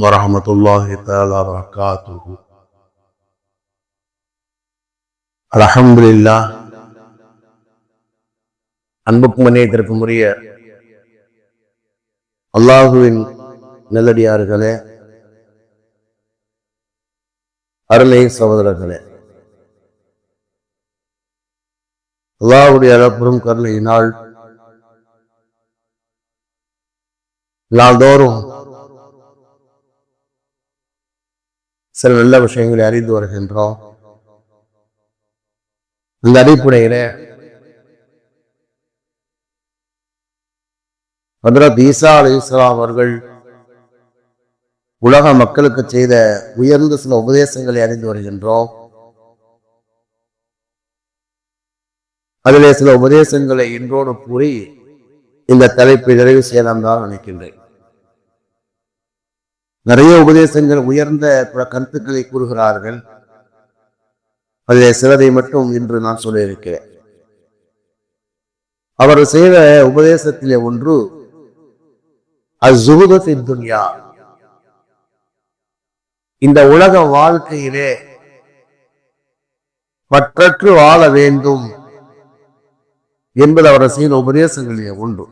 ورحمة الله تعالى وبركاته الحمد لله அன்புக்கும் மனிதத்திற்கும் உரிய அல்லாஹுவின் நல்லடியார்களே அருளை சகோதரர்களே அல்லாஹுடைய அளப்பெரும் கருணையினால் நாள்தோறும் சில நல்ல விஷயங்களை அறிந்து வருகின்றோம். இந்த அடிப்படையில ஹதரத் ஈசா அலி இஸ்லாம் அவர்கள் உலக மக்களுக்கு செய்த உயர்ந்த சில உபதேசங்களை அறிந்து வருகின்றோம். அதிலே சில உபதேசங்களை இன்றோடு கூறி இந்த தலைப்பை நிறைவு செய்யலாம் தான் நினைக்கின்றேன். நிறைய உபதேசங்கள் உயர்ந்த பல கருத்துக்களை கூறுகிறார்கள். அதில் சிலதை மட்டும் இன்று நான் சொல்லியிருக்கிறேன். அவர் செய்த உபதேசத்திலே ஒன்று அசுகுதத்தின் துன்யா இந்த உலக வாழ்க்கையிலே பற்றற்று வாழ வேண்டும் என்பது அவர் செய்த உபதேசங்களிலே ஒன்று.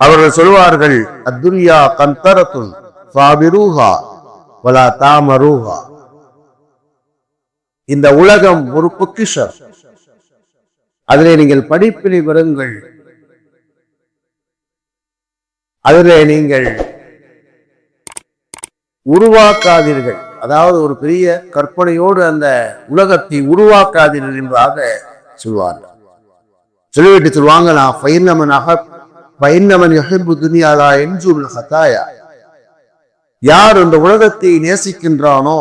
அவர்கள் சொல்வார்கள் அத்துரியா கந்தரத்துன் வலா தாமரூஹா. இந்த உலகம் ஒரு பொக்கிஷம். அதிலே நீங்கள் படிப்பினை பெறுங்கள். அதிலே நீங்கள் உருவாக்காதீர்கள். அதாவது ஒரு பெரிய கற்பனையோடு அந்த உலகத்தை உருவாக்காதீர்கள் என்பதாக சொல்வார்கள். சொல்லிவிட்டு சொல்வாங்க நான் பைர்ணமன் அக பைர்ணமன் எஹிபு துனியாலா யார் இந்த உலகத்தை நேசிக்கின்றானோ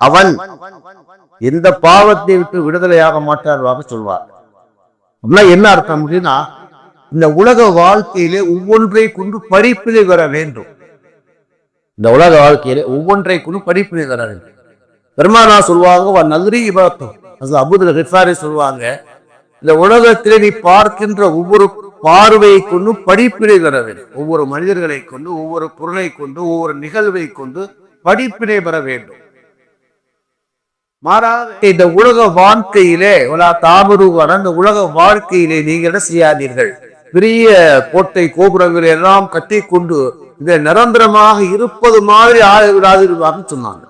அவன் எந்த பாவத்தை விட்டு விடுதலையாக மாட்டார்வாக சொல்வார். அப்படின்னா என்ன அர்த்தம் அப்படின்னா இந்த உலக வாழ்க்கையிலே ஒவ்வொன்றை கொண்டு படிப்பினை வர வேண்டும். இந்த உலக வாழ்க்கையிலே ஒவ்வொன்றை கொண்டு படிப்பினை வர வேண்டும். பெருமானா சொல்லுவாங்க நகரி இபாத்தம். அபுதல் ஹிஃபாரி சொல்லுவாங்க இந்த உலகத்திலே நீ பார்க்கின்ற ஒவ்வொரு பார்வையை கொண்டு படிப்பினை பெற வேண்டும். ஒவ்வொரு மனிதர்களை கொண்டு ஒவ்வொரு பொருளை கொண்டு ஒவ்வொரு நிகழ்வை கொண்டு படிப்பினை பெற வேண்டும். மாறாக இந்த உலக வாழ்க்கையிலே உலா தாமருவான இந்த உலக வாழ்க்கையிலே நீங்கள் என்ன செய்யாதீர்கள்? பெரிய கோட்டை கோபுரங்களை எல்லாம் கட்டி கொண்டு இதை நிரந்தரமாக இருப்பது மாதிரி ஆகிவிடாதிருவாங்க சொன்னாங்க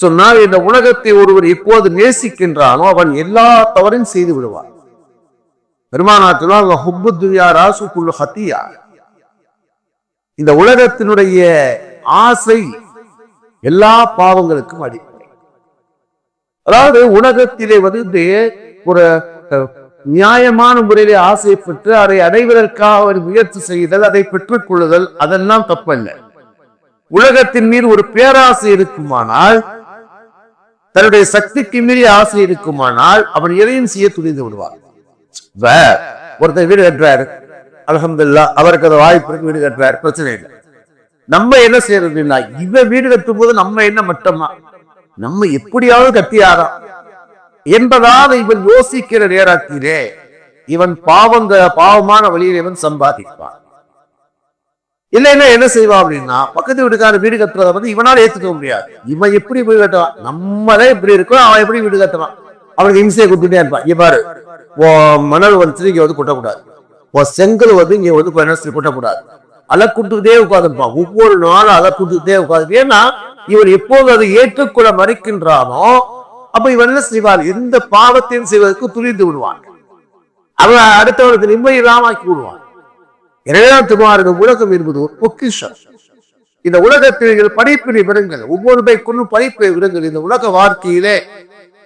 சொன்னால் இந்த உலகத்தை ஒருவர் இப்போது நேசிக்கின்றானோ அவன் எல்லா தவறையும் செய்து விடுவான். பெருமானாற்றிலும் ஹுப்பு துனியா ராசுக்குள்ள ஹத்தியா. இந்த உலகத்தினுடைய ஆசை எல்லா பாவங்களுக்கும் அடிப்படை. அதாவது உலகத்திலே வந்து ஒரு நியாயமான முறையிலே பெற்று அதை அடைவதற்காக அவர் முயற்சி செய்தல் அதை பெற்றுக் கொள்ளுதல் அதெல்லாம் தப்பல்ல. உலகத்தின் மீது ஒரு பேராசை இருக்குமானால் தன்னுடைய சக்திக்கு மீறி ஆசை இருக்குமானால் அவன் எதையும் செய்ய துணிந்து விடுவார் ஒருத்தர் வீடு கட்டுறாரு. அலமதுல்லா அவருக்கு அது வாய்ப்பு இருக்கு வீடு கட்டுறாரு. பிரச்சனை இல்லை. நம்ம என்ன செய்யறதுன்னா இவன் வீடு கட்டும் போது நம்ம என்ன மட்டமா? நம்ம எப்படியாவது கத்தியாதான் என்பதாக இவன் யோசிக்கிற நேரத்திலே இவன் பாவங்க பாவமான வழியில் இவன் சம்பாதிப்பான். இல்லைன்னா என்ன செய்வான் அப்படின்னா பக்கத்து வீட்டுக்கார வீடு கட்டுறத வந்து இவனால ஏத்துக்க முடியாது. இவன் எப்படி வீடு கட்டுவான்? நம்மளே எப்படி இருக்கோ அவன் எப்படி வீடு கட்டுவான்? அவனுக்கு இம்சையை கொடுத்துட்டே இருப்பான். இவ்வாறு ஓ மணல் வந்து இங்க வந்து கொட்டக்கூடாது. ஓ செங்கல் வந்து இங்க வந்து கொட்டக்கூடாது. அலை குட்டுக்கிட்டே உட்காந்துருப்பான் ஒவ்வொரு நாளும் அலை குட்டுக்கிட்டே உட்காந்து ஏன்னா இவன் எப்போது அதை ஏற்றுக்கொள்ள மறுக்கின்றானோ அப்ப இவன் என்ன செய்வார் எந்த பாவத்தையும் செய்வதற்கு துணிந்து விடுவான். அவன் அடுத்தவனுக்கு நிம்மதி இல்லாமக்கி விடுவான். இரண்டாம் திருமாறு உலகம் என்பது ஒரு பொக்கிஷம். இந்த உலகத்தில் படிப்பினை விடுங்கள் ஒவ்வொரு கொண்டு படிப்பை விடுங்கள் இந்த உலக வாழ்க்கையிலே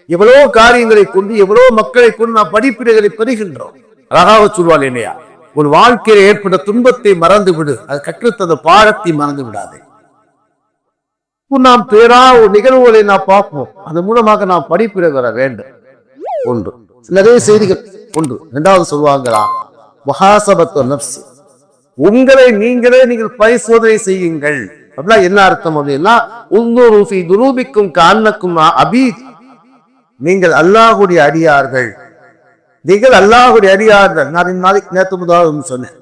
எவ்வளோ காரியங்களை கொண்டு எவ்வளவு மக்களை கொண்டு நாம் படிப்பினைகளை பெறுகின்றோம். அழகாக சொல்வாள் இல்லையா உன் வாழ்க்கையில் ஏற்பட்ட துன்பத்தை மறந்து விடு அது கற்றுத்தந்த பாடத்தை மறந்து விடாதே நாம் பேரா ஒரு நிகழ்வுகளை நாம் பார்ப்போம். அதன் மூலமாக நாம் படிப்பிட வர வேண்டும். ஒன்று. நிறைய செய்திகள் ஒன்று இரண்டாவது சொல்வாங்களா மகாசபத்துவ நப்சு உங்களை நீங்களே நீங்கள் பரிசோதனை செய்யுங்கள். அப்படின்னா என்ன அர்த்தம் அப்படின்னா உள்ளூர் துரூபிக்கும் காரணக்கும் அபீத். நீங்கள் அல்லாஹுடைய அடியார்கள். நீங்கள் அல்லாஹுடைய அடியார்கள். நான் நாளைக்கு நேற்று முதலாவது சொன்னேன்.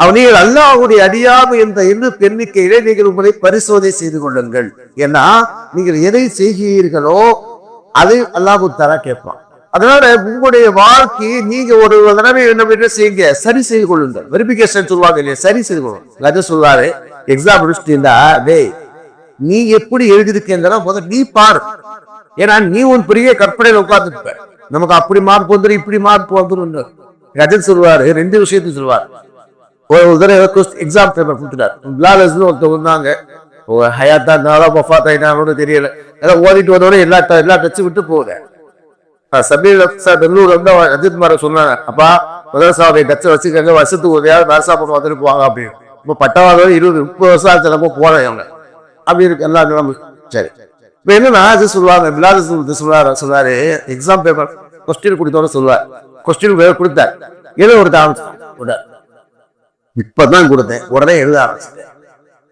அவன் நீங்கள் அல்லாஹுடைய அடியாமை என்ற எண்ணு எண்ணிக்கையிலே நீங்கள் உங்களை பரிசோதனை செய்து கொள்ளுங்கள். ஏன்னா நீங்கள் எதை செய்கிறீர்களோ அதை அல்லாஹு தரா கேட்பான். அதனால உங்களுடைய வாழ்க்கையை நீங்க ஒரு தடவை என்ன செய்யுங்க. சரி செய்து கொள்ளுங்கள். வெரிபிகேஷன் சொல்லுவாங்க இல்லையா? சரி செய்து கொள்ளுங்க கதை சொல்லுவாரு எக்ஸாம் முடிச்சுட்டீங்களா டேய் நீ எப்படி எழுதிருக்கேங்கிறத முதல்ல நீ பாரு. ஏன்னா நீ ஒரு பெரிய கற்பனையில உட்கார்ந்துருப்ப. நமக்கு அப்படி மார்க் வந்துடும் இப்படி மார்க் வந்துடும் கஜன் சொல்லுவாரு ரெண்டு விஷயத்தையும் சொல்லுவார். ஒரு தடவை எக்ஸாம் பேப்பர் கொடுத்துட்டார். பிளாலர்ஸ்னு ஒருத்தர் வந்தாங்க. ஹயாத்தா இருந்தாலோ பஃபாத்தா என்னாலும் தெரியல. ஏதாவது ஓடிட்டு வந்தோடனே எல்லா எல்லா டச்சு விட்டு போகுது சபீர் சார் பெங்களூர் வந்து ரஜித் அஜித் மார சொன்னாங்க. அப்பா மதரசாவுடைய டச்சை வச்சுக்கங்க வருஷத்துக்கு ஒரு யாரும் பண்ண போட்டு வந்துட்டு போவாங்க அப்படின்னு. இப்போ பட்டவாதம் இருபது முப்பது வருஷம் ஆச்சு நம்ம போனேன் அவங்க அப்படி இருக்கு எல்லா சரி. இப்போ என்னன்னா அது சொல்லுவாங்க. பிலாது சொல்லுவாரு சொல்றாரு எக்ஸாம் பேப்பர் கொஸ்டின் கொடுத்தோட சொல்லுவார். கொஸ்டின் கொடுத்தார். எழுத கொடுத்த ஆரம்பிச்சு இப்பதான் கொடுத்தேன். உடனே எழுத ஆரம்பிச்சிட்டேன்.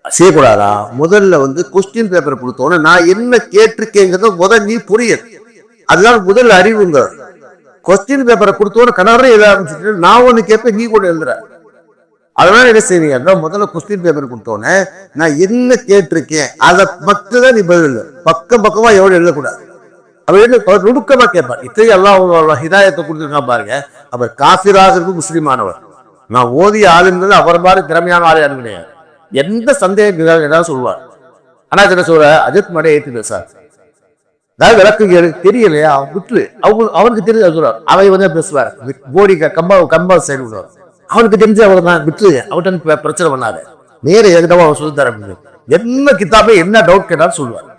செய்யக்கூடாதா? முதல்ல வந்து கொஸ்டின் பேப்பர் கொடுத்தோன்னே நான் என்ன கேட்டிருக்கேங்கிறத முதல் நீ புரியல் அதுதான் முதல் அறிவுங்க. கொஸ்டின் பேப்பரை கொடுத்தோன்னு கணவரே எழுத ஆரம்பிச்சுட்டு நான் ஒண்ணு கேட்பேன் நீ கூட எழுதுற. அதனால என்ன செய்வீங்க? முதல்ல கொஸ்டின் பேப்பர் கொடுத்தோன்னே நான் என்ன கேட்டிருக்கேன்? அதை மட்டும் தான் நீ பதில் பக்கம் பக்கமா எவ்வளவு எழுதக்கூடாது. அவர் என்ன நுணுக்கமா கேட்பார். இத்தகைய எல்லாம் ஹிதாயத்தை கொடுத்துருக்கான் பாருங்க. அவர் காஃபிராக இருக்கு முஸ்லீமானவர். நான் ஓதிய ஆளுங்கிறது அவர் மாதிரி திறமையான ஆளு யாரும் எந்த சந்தேகம் இருந்தாலும் ஏதாவது சொல்லுவார் ஆனா என்ன சொல்ற? அஜித் மடை ஏத்துக்க சார் அதாவது விளக்கு தெரியலையா? அவன் விட்டு அவங்க அவனுக்கு தெரியல சொல்றார். அவை வந்து பேசுவார். போடி கம்பா கம்பா சைடு விடுவார் அவனுக்கு தெரிஞ்சு அவர் தான் விட்டு அவர்கிட்ட பிரச்சனை பண்ணாரு நேர எதுக்கிட்ட அவன் சொல்லி தர என்ன கித்தாபே என்ன டவுட் கேட்டாலும் சொல்லுவார்.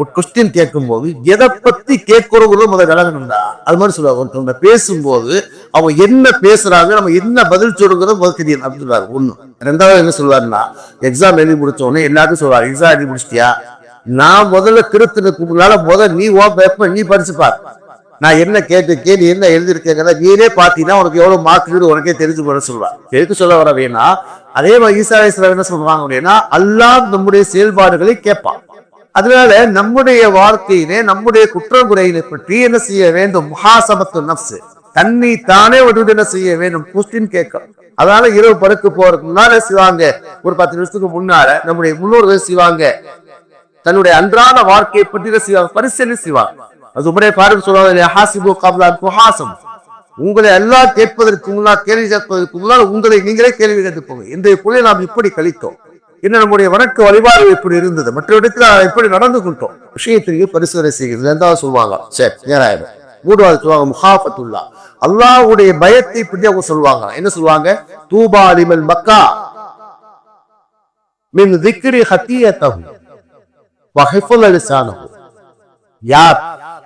ஒரு கொஸ்டின் கேட்கும் போது எதை பத்தி கேட்கிறோங்கிறத முதல் விளங்கணும்டா அது மாதிரி சொல்லுவாங்க ஒருத்தவங்க பேசும்போது அவங்க என்ன பேசுறாங்க நம்ம என்ன பதில் சொல்லுங்கிறத முதல் தெரியும் அப்படின்னு சொல்லுவாரு. ஒண்ணு. ரெண்டாவது என்ன சொல்லுவாருன்னா எக்ஸாம் எழுதி முடிச்ச உடனே எல்லாருக்கும் சொல்லுவாரு எக்ஸாம் எழுதி முடிச்சிட்டியா? நான் முதல்ல திருத்தினதுக்கு முன்னால முதல் நீ ஓ பேப்பர் நீ படிச்சு பார் நான் என்ன கேட்டிருக்கேன் நீ என்ன எழுதியிருக்கேங்கிறத நீனே பார்த்தீங்கன்னா உனக்கு எவ்வளோ மார்க் உனக்கே தெரிஞ்சு போட சொல்லுவான் எதுக்கு சொல்ல வர வேணா அதே மாதிரி ஈசா என்ன சொல்லுவாங்க அப்படின்னா அல்லாஹ் நம்முடைய செயல்பாடுகளை கேட்பான். அதனால நம்முடைய வாழ்க்கையிலே நம்முடைய குற்றம் குறையினை பற்றி என்ன செய்ய வேண்டும்? முகாசமத்து நப்சு தன்னை தானே ஒரு என்ன செய்ய வேண்டும்? கொஸ்டின் கேட்கும் அதனால இரவு படுக்க போறதுக்கு முன்னால செய்வாங்க. ஒரு பத்து நிமிஷத்துக்கு முன்னால நம்முடைய முன்னோர்கள் செய்வாங்க. தன்னுடைய அன்றாட வாழ்க்கையை பற்றி என்ன செய்வாங்க? பரிசீலனை செய்வாங்க. அது உமரே பாருங்க சொல்லுவாங்க உங்களை எல்லாம் கேட்பதற்கு முன்னால் கேள்வி கேட்பதற்கு முன்னால் உங்களை நீங்களே கேள்வி கேட்டு போங்க. இன்றைய பொழுது நாம் இப்படி கழித்தோம். இன்னும் நம்முடைய வணக்க வழிபாடு எப்படி இருந்தது. மற்ற இடத்துல எப்படி நடந்து கொண்டோம். விஷயத்திற்கு பரிசோதனை செய்கிறது. ரெண்டாவது சொல்லுவாங்க. சரி நேராயிரம். மூன்றாவது சொல்லுவாங்க முஹாபத்துல்லா அல்லாவுடைய பயத்தை பற்றி அவங்க சொல்லுவாங்க. என்ன சொல்லுவாங்க? தூபா அலிமல் மக்கா மின் திக்ரி ஹத்தியத்தஹு வகைஃபுல் லிசானஹு யார்?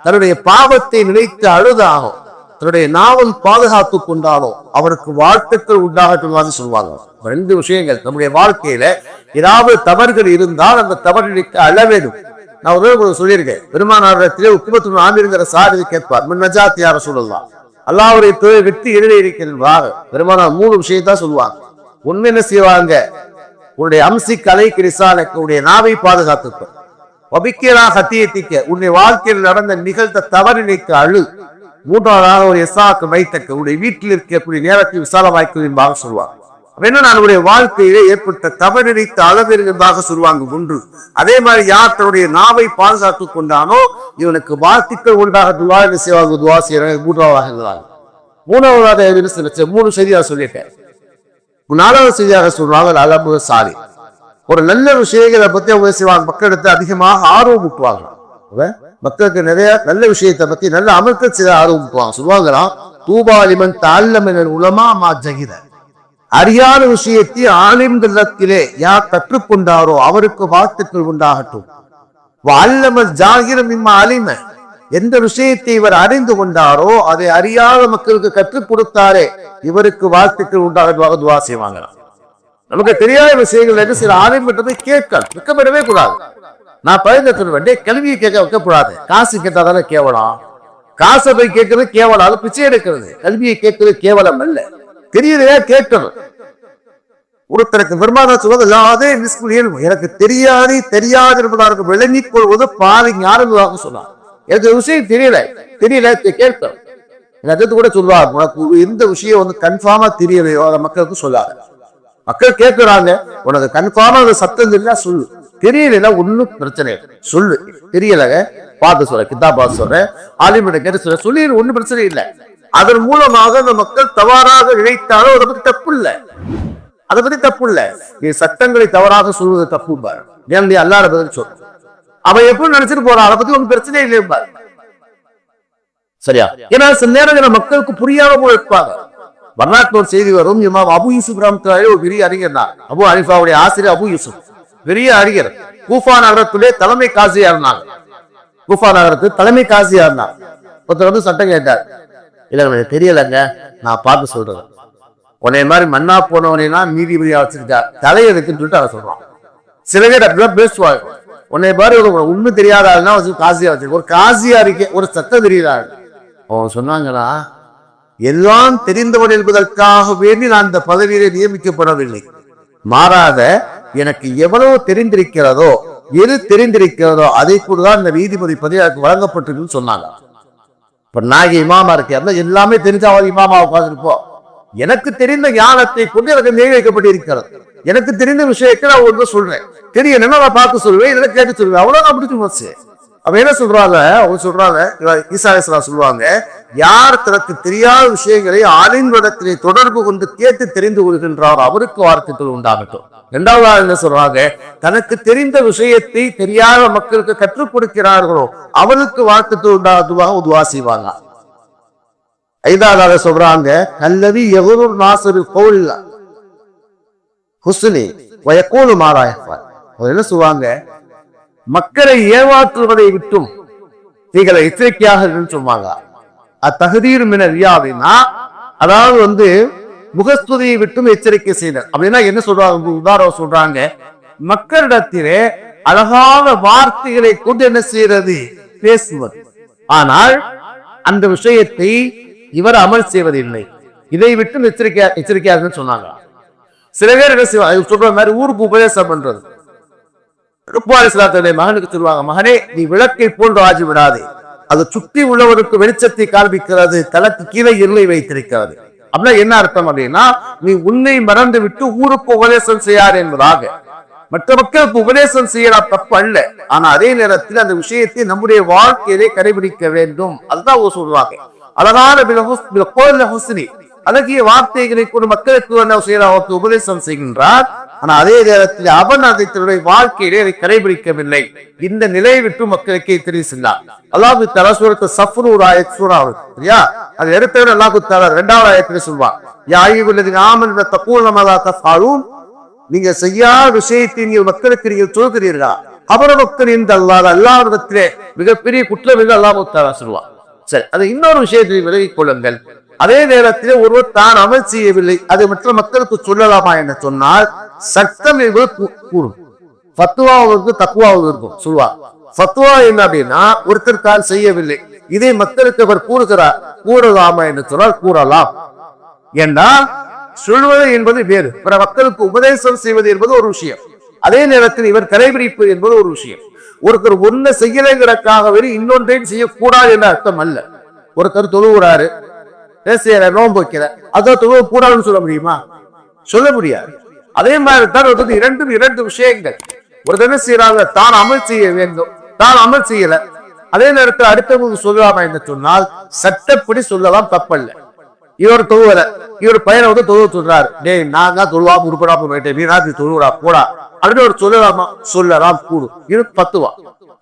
தன்னுடைய பாவத்தை நினைத்து அழுதானோ தன்னுடைய நாவல் பாதுகாத்து கொண்டாலோ அவருக்கு வாழ்த்துக்கள் உண்டாகட்டும் சொல்லுவாங்க. ரெண்டு விஷயங்கள். நம்முடைய வாழ்க்கையில ஏதாவது தவறுகள் இருந்தால் அந்த தவறு நினைத்து அழ வேண்டும். நான் ஒரு சொல்லியிருக்கேன். பெருமானாரிடத்திலே உக்குமத்து ஆமிருங்கிற சாரதி கேட்பார். மின் நஜாத் யார சொல்லலாம் அல்லாவுடைய தொழில் வெற்றி எழுதி இருக்கிறார். பெருமானார் மூணு விஷயத்தான் சொல்லுவாங்க. ஒண்ணு என்ன செய்வாங்க? உன்னுடைய அம்சி கலை கிரிசாலைக்கு உன்னுடைய நாவை பாதுகாத்துப்பேன் வபிக்கிறா சத்தியத்திக்க உன்னுடைய வாழ்க்கையில் நடந்த நிகழ்ந்த தவறினைக்கு அழு. மூன்றாவதாக ஒரு எஸ்ஆக்கு வைத்தக்க உன்னுடைய வீட்டில் இருக்கக்கூடிய நேரத்தை விசாலமாய்க்கு என்பதாக சொல்வார். அப்ப நான் உடைய வாழ்க்கையிலே ஏற்பட்ட தவறினைத்து அளவிருந்ததாக சொல்லுவாங்க ஒன்று. அதே மாதிரி யார் தன்னுடைய நாவை பாதுகாத்துக் கொண்டானோ இவனுக்கு வாழ்த்துக்கள் உண்டாக துவா என்ன செய்வாங்க துவா செய்யறாங்க மூன்றாவதாக இருந்தாங்க. மூணாவதாக என்ன மூணு செய்தியாக சொல்லிட்டேன் நாலாவது செய்தியாக சொல்றாங்க அலமுக சாலை ஒரு நல்ல விஷயங்களை பத்தி அவங்க செய்வாங்க. மக்களிடத்தை அதிகமாக ஆர்வம் ஊட்டுவாங்க மக்களுக்கு நிறைய நல்ல விஷயத்தை பத்தி நல்ல அமர்க்க செய்ய ஆர்வம் ஊட்டுவாங்க சொல்லுவாங்களாம் தூபாலிமன் தாழ்லமன் உலமா மா ஜகித அறியாத விஷயத்தை ஆலிம்களத்திலே யார் கற்றுக்கொண்டாரோ அவருக்கு வாழ்த்துக்கள் உண்டாகட்டும். வல்லம ஜாகிரம் இம்மா அலிம. எந்த விஷயத்தை இவர் அறிந்து கொண்டாரோ அதை அறியாத மக்களுக்கு கற்றுக் கொடுத்தாரே இவருக்கு வாழ்த்துக்கள் உண்டாகட்டும் துவா செய்வாங்களாம். நமக்கு தெரியாத விஷயங்கள் என்று சில ஆரம்பிட்டதை கேட்க வெக்கப்படவே கூடாது. நான் பயந்து வேண்டிய கல்வியை கேட்க வைக்கக்கூடாது காசு கேட்டாதானே கேவலம்? காசை போய் கேட்கறது கேவலம். அது பிச்சை எடுக்கிறது. கல்வியை கேட்கறது கேவலம் அல்ல. தெரியலையா கேட்கணும் ஒருத்தருக்கு பெருமானா சொல்வது அதே எனக்கு தெரியாது தெரியாது என்பதற்கு விளங்கிக் கொள்வது பாதி ஞானமாக சொன்னார். எனக்கு விஷயம் தெரியல. தெரியல கேட்கணும் எனக்கு கூட சொல்லுவார் உனக்கு இந்த விஷயம் வந்து கன்ஃபார்மா தெரியலையோ அதை மக்களுக்கு சொல்லாது. மக்கள் கேட்கிறாங்க உனக்கு கன்ஃபார்மா அது சத்தம் தெரியல சொல்லு. தெரியலைன்னா ஒன்னும் பிரச்சனை இல்லை. சொல்லு. தெரியலங்க பார்த்து சொல்றேன். கிதா பார்த்து சொல்றேன். ஆலிமிட கேட்டு சொல்ற சொல்லி ஒன்னும் பிரச்சனை இல்லை. அதன் மூலமாக அந்த மக்கள் தவறாக இழைத்தாலும் அதை பத்தி தப்பு இல்லை. அதை பத்தி தப்பு இல்ல. நீ சட்டங்களை தவறாக சொல்வது தப்பு பாரு. ஏன் நீ அல்லாத பதில் சொல்ற அவன் எப்படி நினைச்சிட்டு போறான். அதை பத்தி ஒன்றும் பிரச்சனை இல்லை பாரு சரியா? ஏன்னா சில நேரங்களில் மக்களுக்கு புரியாம போய் இருப்பாங்க. வரலாற்று ஒரு செய்தி வரும் இமாம் அபு யூசுப் ரஹ்மத்துல்லாஹி ஒரு பெரிய அறிஞர் தான். அபு ஹனிஃபாவுடைய ஆசிரியர் அபு யூசுப். பெரிய அறிஞர். கூஃபா நகரத்திலே தலைமை காசியா இருந்தாங்க கூஃபா நகரத்து தலைமை காசியா இருந்தாங்க ஒருத்தர் வந்து சட்டம் கேட்டார். இல்ல எனக்கு தெரியலங்க. நான் பார்த்து சொல்றேன். உன்னை மாதிரி மன்னா போனவனா நீதிபதியா வச்சிருக்கா. தலையெடுக்குன்னு சொல்லிட்டு அதை சொல்றான். சில பேர் அப்படிதான் பேசுவாங்க. உன்னை மாதிரி ஒரு ஒண்ணும் தெரியாத ஆளுனா வச்சு காசியா வச்சிருக்க. ஒரு காசியா இருக்கே ஒரு சத்தம் தெரியாத? அவன் சொன்னாங்களா எல்லாம் தெரிந்தவன் என்பதற்காக வேண்டி நான் இந்த பதவியிலே நியமிக்கப்படவில்லை. மாறாத எனக்கு எவ்வளவு தெரிந்திருக்கிறதோ எது தெரிந்திருக்கிறதோ அதை கூடதான் இந்த நீதிபதி பதவி எனக்கு வழங்கப்பட்டிருக்குன்னு சொன்னாங்க. இப்ப நாங்க இமாமா இருக்கேன் எல்லாமே தெரிஞ்சாவது இமாமா உட்காந்துருப்போம் எனக்கு தெரிந்த ஞானத்தை கொண்டு எனக்கு நியமிக்கப்பட்டிருக்கிறது. எனக்கு தெரிந்த விஷயத்தை நான் ஒன்று சொல்றேன். தெரியணும்னா நான் பார்த்து சொல்லுவேன் இதில் கேட்டு சொல்லுவேன். அவ்வளவுதான் முடிச்சு போச்சு. அவ என்ன சொல்றாங்க? அவங்க சொல்றாங்க இவ- ஈசா சொல்லுவாங்க யார் தனக்கு தெரியாத விஷயங்களை ஆலின்வடத்திலே தொடர்பு கொண்டு கேட்டு தெரிந்து கொள்கின்றார் அவருக்கு வார்த்தைகள் உண்டாகட்டும். இரண்டாவது ஆள் என்ன சொல்றாங்க? தனக்கு தெரிந்த விஷயத்தை தெரியாத மக்களுக்கு கற்றுக் கொடுக்கிறார்களோ அவருக்கு வார்த்தைகள் உண்டாகுவாக உதுவா செய்வாங்க. ஐந்தாவது சொல்றாங்க நல்லது எவரும் நாசரு கோல் ஹுசுனி வயக்கோலு மாறாயப்பார் அவர் என்ன சொல்லுவாங்க? மக்களை ஏமாற்றுவதை விட்டும் நீங்கள் எச்சரிக்கையாக சொல்வாங்க. சொல்லுவாங்க என மின ரியாவினா அதாவது வந்து முகஸ்துதியை விட்டும் எச்சரிக்கை செய்தல். அப்படின்னா என்ன சொல்றாங்க? உதாரணம் சொல்றாங்க. மக்களிடத்திலே அழகான வார்த்தைகளை கொண்டு என்ன செய்யறது பேசுவது. ஆனால் அந்த விஷயத்தை இவர் அமல் செய்வதில்லை. இதை விட்டு எச்சரிக்கையா எச்சரிக்கையாக சொன்னாங்க. சில பேர் என்ன செய்வாங்க? சொல்ற மாதிரி ஊருக்கு உபதேசம் பண்றது. ருப்பாலிஸ்லாத்துடைய மகனுக்கு சொல்லுவாங்க மகனே நீ விளக்கை போன்று ஆஜி விடாதே அது சுத்தி உள்ளவருக்கு வெளிச்சத்தை காண்பிக்கிறது தனக்கு கீழே இருளை வைத்திருக்கிறது. அப்படின்னா என்ன அர்த்தம் அப்படின்னா நீ உன்னை மறந்து விட்டு ஊருக்கு உபதேசம் செய்யார் என்பதாக. மற்ற மக்களுக்கு உபதேசம் செய்யலாம் தப்பு அல்ல. ஆனா அதே நேரத்தில் அந்த விஷயத்தை நம்முடைய வாழ்க்கையிலே கடைபிடிக்க வேண்டும். அதுதான் சொல்லுவாங்க. அழகான பில ஹுஸ்னி. அழகிய வார்த்தைகளை கொண்டு மக்களுக்கு என்ன செய்யலாம் அவருக்கு உபதேசம் செய்கின்றார். ஆனால் அதே நேரத்தில் அவன் அதை தன்னுடைய வாழ்க்கையிலே அதை கடைபிடிக்கவில்லை. இந்த நிலையை விட்டு மக்களுக்கு தெரிவித்தார் அல்லாஹு தலா சூரத்து சஃப்ரு ஒரு ஆயத் சூறா சரியா? அது எடுத்தவன் அல்லாஹு தலா இரண்டாவது ஆயத்திலே சொல்வார் யா ஐயுல்லதி ஆமன் தக்கூல் நமதா தஃபாலும் நீங்க செய்யாத விஷயத்தை நீங்கள் மக்களுக்கு நீங்கள் சொல்கிறீர்களா? அவர மக்கள் இந்த அல்லாத அல்லாவிடத்திலே மிகப்பெரிய குற்றம் என்று அல்லாஹு தலா சொல்வார் சரி அது இன்னொரு விஷயத்தை விலகிக் கொள்ளுங்கள். அதே நேரத்தில் ஒருவர் தான் அமல் செய்யவில்லை. அதை மற்ற மக்களுக்கு சொல்லலாமா என்று சொன்னால் சட்டம் என்பது கூறும் ஃபத்துவாவுக்கு தக்குவாவும் இருக்கும். சொல்வார் பத்துவா என்ன அப்படின்னா ஒருத்தர் தான் செய்யவில்லை. இதை மக்களுக்கு அவர் கூறுகிறார். கூறலாமா என்று சொன்னால் கூறலாம். என்றால் சொல்வது என்பது வேறு. பிற மக்களுக்கு உபதேசம் செய்வது என்பது ஒரு விஷயம். அதே நேரத்தில் இவர் கடைபிடிப்பு என்பது ஒரு விஷயம். ஒருத்தர் ஒன்ன செய்யலைங்கிறதுக்காக இன்னொன்றையும் செய்யக்கூடாது என்ற அர்த்தம் அல்ல. ஒருத்தர் தொழுகிறாரு. பேசுகிற நோன்பு வைக்கிற அதை தொழுவ கூடாதுன்னு சொல்ல முடியுமா? சொல்ல முடியாது. அதே மாதிரி தான் ஒரு இரண்டும் இரண்டு விஷயங்கள். ஒரு என்ன செய்யறாங்க தான் அமல் செய்ய வேண்டும். தான் அமல் செய்யல. அதே நேரத்தில் அடுத்தவங்க சொல்லலாமா என்று சொன்னால் சட்டப்படி சொல்லலாம் தப்பல்ல. இவர் தொழுவல. இவர் பையனை வந்து தொழுவ சொல்றாரு. டேய் நான் தான் தொழுவா உருப்படாம போயிட்டேன். நீ நான் தொழுவுடா போடா. அப்படின்னு ஒரு சொல்லலாமா? சொல்லலாம் கூடும். இது பத்துவா.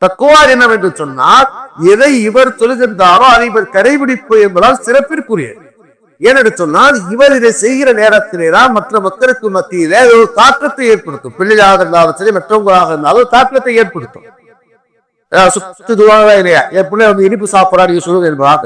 தக்குவார் என்னவென்று சொன்னால் எதை இவர் சொல்லுகின்றாரோ அதை இவர் கடைபிடிப்பு என்பதால் சிறப்பிற்குரியது ஏனென்று சொன்னால் இவர் இதை செய்கிற நேரத்திலே தான் மற்ற மக்களுக்கு மத்தியிலே ஒரு தாக்கத்தை ஏற்படுத்தும். பிள்ளையாக இருந்தாலும் சரி மற்றவங்களாக இருந்தாலும் தாக்கத்தை ஏற்படுத்தும். அஹ் சுத்து இல்லையா? என் பிள்ளை வந்து இனிப்பு சாப்பிடறா நீங்க சொல்லுங்க என்பதாக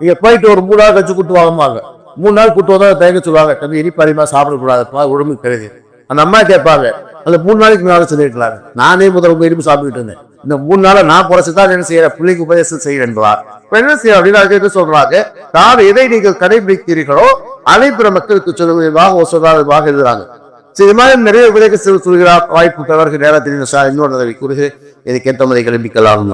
நீங்க போயிட்டு ஒரு மூணு நாள் கழிச்சு கூட்டு வாங்கம்பாங்க. மூணு நாள் கூட்டு வந்தா தயங்க சொல்லுவாங்க தம்பி இனிப்பு அதிகமா சாப்பிடக்கூடாதுப்பா உடம்பு கருது அந்த அம்மா கேட்பாங்க அந்த மூணு நாளைக்கு மேலே சொல்லிருக்கலாம் நானே முதல் ரொம்ப இனிப்பு சாப்பிட்டுட்டு இருந்தேன். இந்த மூணு நாளை நான் குறைச்சுதான் என்ன செய்யற? பிள்ளைக்கு உபதேசம் செய்யறேன் என்ன செய்ய அப்படின்னு சொல்றாங்க? நான் எதை நீங்கள் கடைபிடிக்கிறீர்களோ அனைத்து மக்களுக்கு சொல்லுவதாக சொல்றாங்க எழுதுறாங்க. சரி இது மாதிரி நிறைய உபதேச சொல்கிறார் வாய்ப்பு தவறுக்கு நேரத்தில். இன்னொரு கூறுகிறேன். இதுக்கேற்ற மாதிரி கிளம்பிக்கலாம்